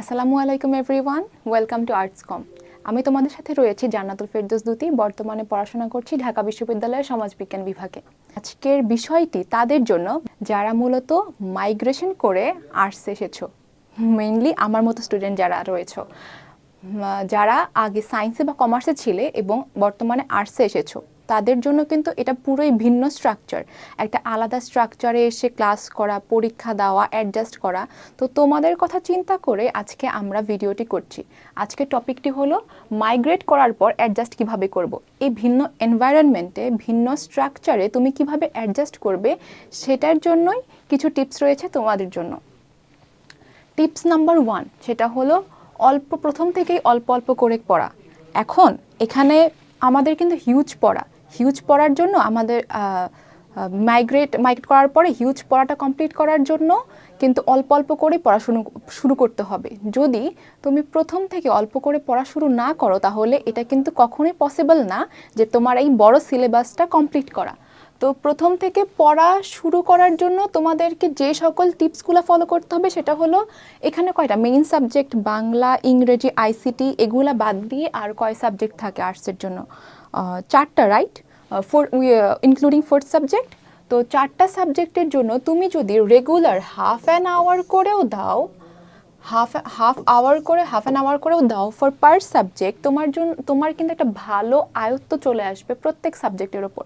আসসালামু আলাইকুম everyone welcome to arts com আমি তোমাদের সাথে রয়েছি জান্নাতুল ফেরদৌস দুতি, বর্তমানে পড়াশোনা করছি ঢাকা বিশ্ববিদ্যালয়ের সমাজবিজ্ঞান বিভাগে। আজকের বিষয়টি তাদের জন্য, যারা মূলত মাইগ্রেশন করে আর্টস এসেছ মেইনলি আমার মতো স্টুডেন্ট যারা রয়েছো যারা আগে সায়েন্সে বা কমার্সে ছিলে এবং বর্তমানে আর্টসে এসেছ। তাদের জন্য কিন্তু এটা পুরোই ভিন্ন স্ট্রাকচার একটা আলাদা স্ট্রাকচারে এসে ক্লাস করা, পরীক্ষা দেওয়া অ্যাডজাস্ট করা। তো তোমাদের কথা চিন্তা করে আজকে আমরা ভিডিওটি করছি। আজকে টপিকটি হলো মাইগ্রেট করার পর অ্যাডজাস্ট কীভাবে করব। এই ভিন্ন এনভায়রনমেন্টে ভিন্ন স্ট্রাকচারে তুমি কীভাবে অ্যাডজাস্ট করবে সেটার জন্যই কিছু টিপস রয়েছে তোমাদের জন্য। টিপস নাম্বার ওয়ান সেটা হলো অল্প, প্রথম থেকেই অল্প অল্প করে পড়া। এখন এখানে আমাদের কিন্তু হিউজ পড়া। হিউজ পড়ার জন্য আমাদের মাইগ্রেট মাইগ্রেট করার পরে হিউজ পড়াটা কমপ্লিট করার জন্য কিন্তু অল্প অল্প করে পড়াশুনো শুরু করতে হবে। যদি তুমি প্রথম থেকে অল্প করে পড়া শুরু না করো তাহলে এটা কিন্তু কখনোই পসিবল না যে তোমার এই বড় সিলেবাসটা কমপ্লিট করা। তো প্রথম থেকে পড়া শুরু করার জন্য তোমাদেরকে যে সকল টিপসগুলো ফলো করতে হবে সেটা হলো এখানে কয়টা? মেইন সাবজেক্ট বাংলা, ইংরেজি আইসিটি এগুলা বাদ দিয়ে আর কয় সাবজেক্ট থাকে আর্টসের জন্য? চারটা right four including fourth subject তো চারটা সাবজেক্টের জন্য তুমি যদি রেগুলার হাফ অ্যান আওয়ার করেও দাও হাফ হাফ আওয়ার করে হাফ অ্যান আওয়ার করেও দাও ফর পার সাবজেক্ট তোমার জন্য তোমার কিন্তু একটা ভালো আয়ত্ত চলে আসবে প্রত্যেক সাবজেক্টের ওপর।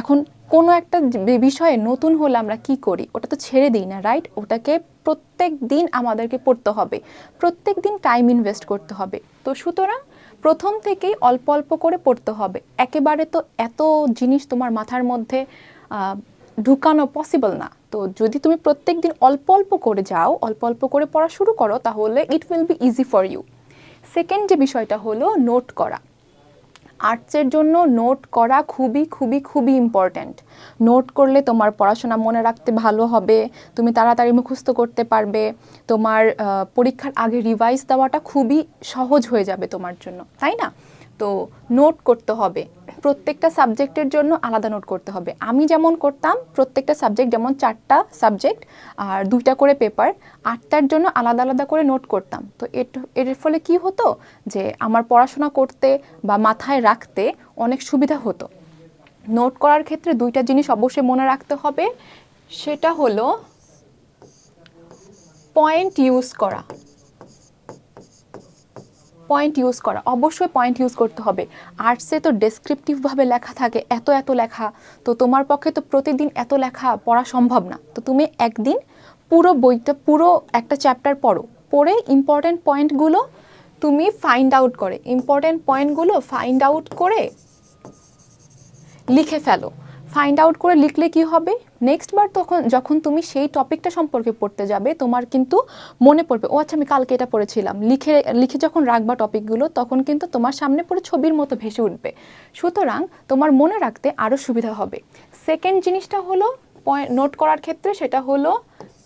এখন কোনো একটা বিষয়ে নতুন হলে আমরা কি করি? ওটা তো ছেড়ে দিই না রাইট ওটাকে প্রত্যেক দিন আমাদেরকে পড়তে হবে। প্রত্যেক দিন টাইম ইনভেস্ট করতে হবে। তো সুতরাং প্রথম থেকেই অল্প অল্প করে পড়তে হবে। একেবারে তো এত জিনিস তোমার মাথার মধ্যে ঢুকানো পসিবল না। তো যদি তুমি প্রত্যেক দিন অল্প অল্প করে যাও, অল্প অল্প করে পড়া শুরু করো, তাহলে it will be easy for you second যে বিষয়টা হলো নোট করা। আর্টসের জন্য নোট করা খুবই খুবই খুবই ইম্পর্ট্যান্ট নোট করলে তোমার পড়াশোনা মনে রাখতে ভালো হবে, তুমি তাড়াতাড়ি মুখস্থ করতে পারবে, তোমার পরীক্ষার আগে রিভাইজ দেওয়াটা খুবই সহজ হয়ে যাবে তোমার জন্য, তাই না? তো নোট করতে হবে। প্রত্যেকটা সাবজেক্টের জন্য আলাদা নোট করতে হবে। আমি যেমন করতাম, প্রত্যেকটা সাবজেক্ট যেমন চারটা সাবজেক্ট আর দুইটা করে পেপার আটটার জন্য আলাদা আলাদা করে নোট করতাম। তো এর ফলে কি হতো? যে আমার পড়াশোনা করতে বা মাথায় রাখতে অনেক সুবিধা হতো। নোট করার ক্ষেত্রে দুইটা জিনিস অবশ্যই মনে রাখতে হবে। সেটা হলো পয়েন্ট ইউজ করা। পয়েন্ট ইউজ করা, অবশ্যই পয়েন্ট ইউজ করতে হবে। আর্টসে তো ডেসক্রিপটিভভাবে লেখা থাকে, এত এত লেখা। তো তোমার পক্ষে তো প্রতিদিন এত লেখা পড়া সম্ভব না। তো তুমি একদিন পুরো বইটা, পুরো একটা চ্যাপ্টার পড়ো, পড়ে ইম্পর্ট্যান্ট পয়েন্টগুলো তুমি ফাইন্ড আউট করে। ইম্পর্ট্যান্ট পয়েন্টগুলো ফাইন্ড আউট করে লিখে ফেলো। ফাইন্ড আউট করে লিখলে কি হবে? নেক্সট বার তখন, যখন তুমি সেই টপিকটা সম্পর্কে পড়তে যাবে, তোমার কিন্তু মনে পড়বে, ও আচ্ছা আমি কালকে এটা পড়েছিলাম। লিখে লিখে যখন রাখবা টপিকগুলো তখন কিন্তু তোমার সামনে পুরো ছবির মতো ভেসে উঠবে। সুতরাং তোমার মনে রাখতে আরও সুবিধা হবে। সেকেন্ড জিনিসটা হলো নোট করার ক্ষেত্রে সেটা হলো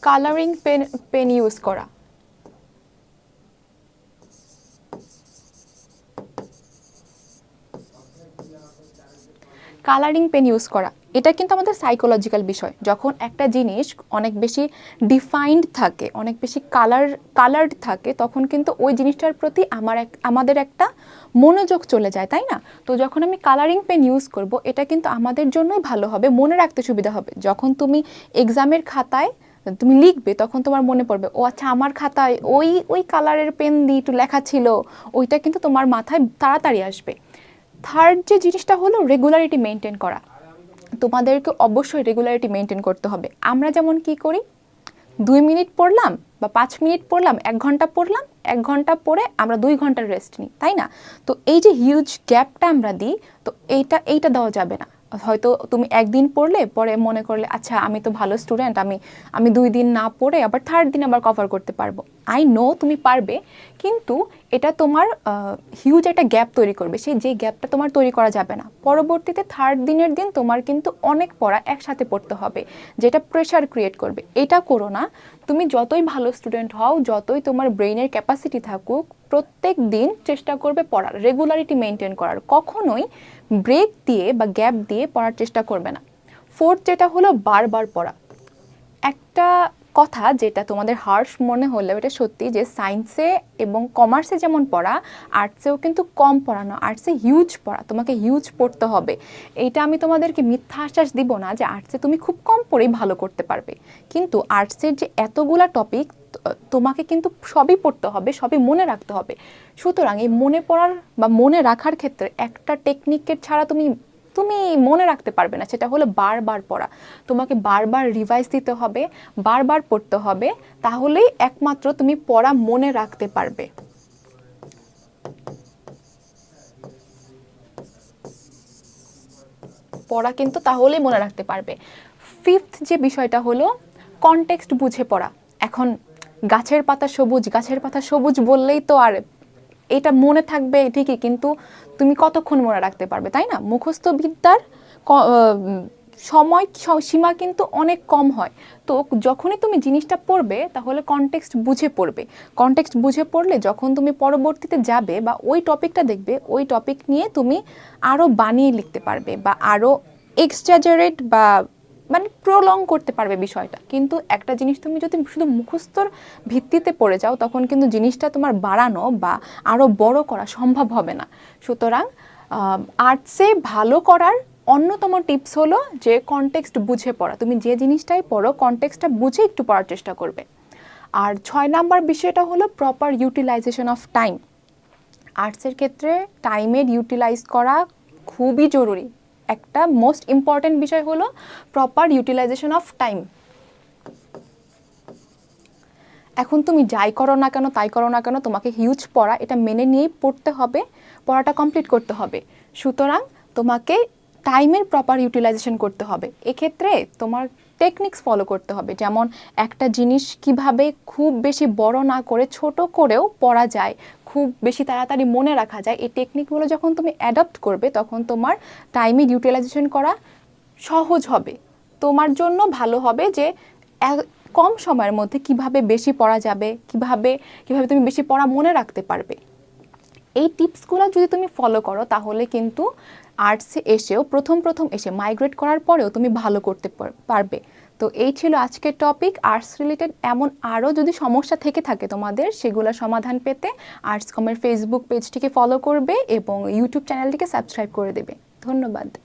কালারিং পেন পেন ইউজ করা। কালারিং পেন ইউজ করা। এটা কিন্তু আমাদের সাইকোলজিক্যাল বিষয়। যখন একটা জিনিস অনেক বেশি ডিফাইন্ড থাকে, অনেক বেশি কালার কালার্ড থাকে, তখন কিন্তু ওই জিনিসটার প্রতি আমার এক, আমাদের একটা মনোযোগ চলে যায়, তাই না? তো যখন আমি কালারিং পেন ইউজ করব, এটা কিন্তু আমাদের জন্যই ভালো হবে, মনে রাখতে সুবিধা হবে। যখন তুমি এক্সামের খাতায় তুমি লিখবে, তখন তোমার মনে পড়বে, ও আচ্ছা আমার খাতায় ওই ওই কালারের পেন দিয়ে একটু লেখা ছিল, ওইটা কিন্তু তোমার মাথায় তাড়াতাড়ি আসবে। থার্ড যে জিনিসটা হলো রেগুলারিটি মেনটেন করা। তোমাদেরকে অবশ্যই রেগুলারিটি মেনটেন করতে হবে। আমরা যেমন কি করি? দুই মিনিট পড়লাম বা পাঁচ মিনিট পড়লাম, এক ঘণ্টা পড়লাম, এক ঘণ্টা পড়ে আমরা দুই ঘণ্টার রেস্ট নিই, তাই না? তো এই যে হিউজ গ্যাপটা আমরা দিই, তো এইটা এইটা দেওয়া যাবে না। হয়তো তুমি একদিন পড়লে, পরে মনে করলে আচ্ছা আমি তো ভালো স্টুডেন্ট আমি আমি দুই দিন না পড়ে আবার থার্ড দিন আবার কভার করতে পারব। আই নো তুমি পারবে, কিন্তু এটা তোমার হিউজ একটা গ্যাপ তৈরি করবে। সেই যে গ্যাপটা তোমার তৈরি করা যাবে না। পরবর্তীতে থার্ড দিনের দিন তোমার কিন্তু অনেক পড়া একসাথে পড়তে হবে, যেটা প্রেশার ক্রিয়েট করবে। এটা করো না তুমি যতই ভালো স্টুডেন্ট হও, যতই তোমার ব্রেইনের ক্যাপাসিটি থাকুক, প্রত্যেক দিন চেষ্টা করবে পড়ার রেগুলারিটি মেনটেন করার। কখনোই ব্রেক দিয়ে বা গ্যাপ দিয়ে পড়ার চেষ্টা করবে না। ফোর্থ যেটা হলো বারবার পড়া। একটা কথা যেটা তোমাদের হার্শ মনে হলেও এটা সত্যি যে সায়েন্সে এবং কমার্সে যেমন পড়া আর্টসেও কিন্তু কম পড়ানো আর্টসে হিউজ পড়া, তোমাকে হিউজ পড়তে হবে। এইটা আমি তোমাদেরকে মিথ্যা আশ্বাস দিব না যে আর্টসে তুমি খুব কম পড়েই ভালো করতে পারবে। কিন্তু আর্টসের যে এতগুলা টপিক তোমাকে কিন্তু সবই পড়তে হবে, সবই মনে রাখতে হবে। সুতরাং এই মনে পড়ার বা মনে রাখার ক্ষেত্রে একটা টেকনিকের ছাড়া তুমি তুমি মনে রাখতে পারবে না, সেটা হলো বারবার পড়া। তোমাকে বারবার রিভাইজ দিতে হবে, বারবার পড়তে হবে, তাহলেই একমাত্র তুমি পড়া মনে রাখতে পারবে। পড়া কিন্তু তাহলেই মনে রাখতে পারবে। ফিফথ যে বিষয়টা হলো কনটেক্সট বুঝে পড়া। এখন গাছের পাতা সবুজ, গাছের পাতা সবুজ বললেই তো আর এটা মনে থাকবে ঠিকই, কিন্তু তুমি কতক্ষণ মনে রাখতে পারবে, তাই না? মুখস্থ বিদ্যার সময় সীমা কিন্তু অনেক কম হয়। তো যখনই তুমি জিনিসটা পড়বে, তাহলে কনটেক্সট বুঝে পড়বে। কনটেক্সট বুঝে পড়লে যখন তুমি পরবর্তীতে যাবে বা ওই টপিকটা দেখবে, ওই টপিক নিয়ে তুমি আরও বানিয়ে লিখতে পারবে বা আরও এক্সট্রাজারেট বা মানে প্রলং করতে পারবে বিষয়টা। কিন্তু একটা জিনিস তুমি যদি শুধু মুখস্থর ভিত্তিতে পড়ে যাও, তখন কিন্তু জিনিসটা তোমার বাড়ানো বা আরও বড় করা সম্ভব হবে না। সুতরাং আর্টসে ভালো করার অন্যতম টিপস হলো যে কনটেক্সট বুঝে পড়া। তুমি যে জিনিসটাই পড়ো কনটেক্সটটা বুঝে একটু পড়ার চেষ্টা করবে। আর ছয় নাম্বার বিষয়টা হলো প্রপার ইউটিলাইজেশন অফ টাইম আর্টসের ক্ষেত্রে টাইমের ইউটিলাইজ করা খুবই জরুরি। একটা মোস্ট ইম্পর্ট্যান্ট বিষয় হলো প্রপার ইউটিলাইজেশন অফ টাইম এখন তুমি যাই করো না কেন, তাই করো না কেন, তোমাকে হিউজ পড়া, এটা মেনে নিয়েই পড়তে হবে, পড়াটা কমপ্লিট করতে হবে। সুতরাং তোমাকে টাইমের প্রপার ইউটিলাইজেশন করতে হবে। এক্ষেত্রে তোমার টেকনিক্স ফলো করতে হবে। যেমন একটা জিনিস কীভাবে খুব বেশি বড় না করে, ছোট করেও পড়া যায় খুব বেশি তাড়াতাড়ি মনে রাখা যায়। এই টেকনিকগুলো যখন তুমি অ্যাডাপ্ট করবে, তখন তোমার টাইমে ইউটিলাইজেশন করা সহজ হবে। তোমার জন্য ভালো হবে যে কম সময়ের মধ্যে কীভাবে বেশি পড়া যাবে, কীভাবে কীভাবে তুমি বেশি পড়া মনে রাখতে পারবে। এই টিপসগুলো যদি তুমি ফলো করো, তাহলে কিন্তু আর্টসে এসেও প্রথম প্রথম এসে মাইগ্রেট করার পরেও তুমি ভালো করতে পার- পারবে। তো এই ছিল আজকের টপিক আর্টস রিলেটেড এমন আরও যদি সমস্যা থেকে থাকে তোমাদের সেগুলো সমাধান পেতে আর্টস কমের ফেসবুক পেজটিকে ফলো করবে এবং ইউটিউব চ্যানেলটিকে সাবস্ক্রাইব করে দেবে। ধন্যবাদ।